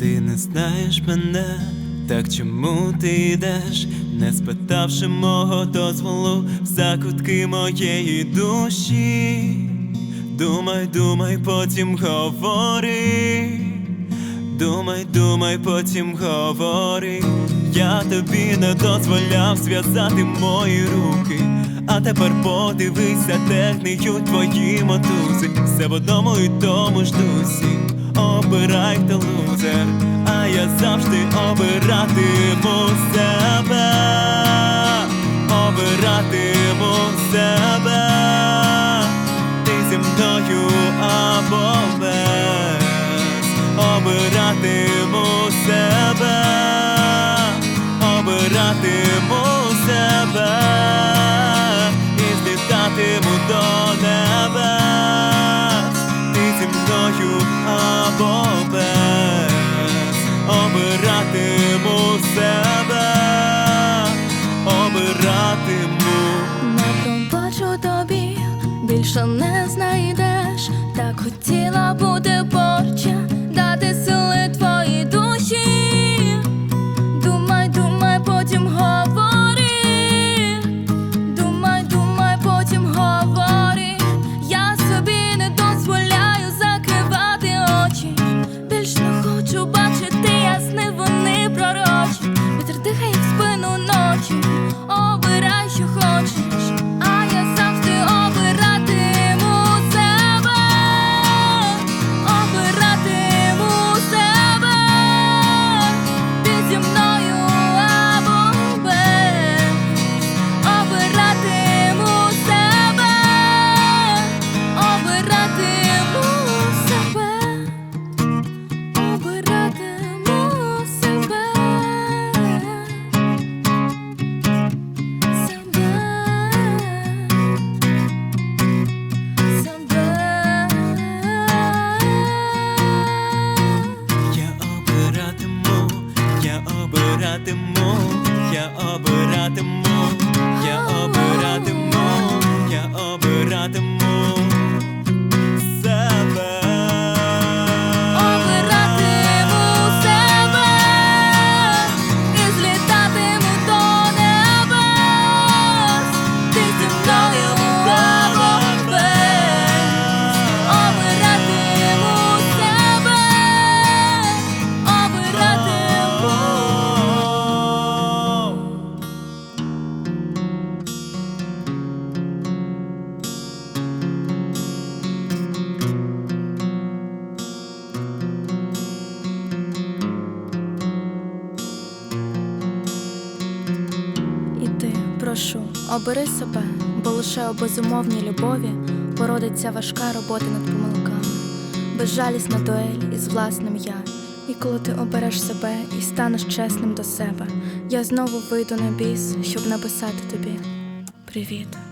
Ти не знаєш мене, так чому ти йдеш, не спитавши мого дозволу в закутки моєї душі. Думай, думай, потім говори. Думай, думай, потім говори. Я тобі не дозволяв зв'язати мої руки. А тепер подивися, де твої мотузи. Все в одному і тому ж дусі. Обирай хто лузер, а я завжди обиратиму себе. Обиратиму себе. Ти зі мною або без Обиратиму себе Обиратиму себе І злітатиму до небес Ти зі мною або Обиратиму себе Обиратиму Не пробачу тобі, більше не знайдеш. Так хотіла бути прошу, обери себе, бо лише у безумовній любові породиться важка робота над помилками, безжалісна дуель із власним я. І коли ти обереш себе і станеш чесним до себе, я знову вийду на біс, щоб написати тобі привіт.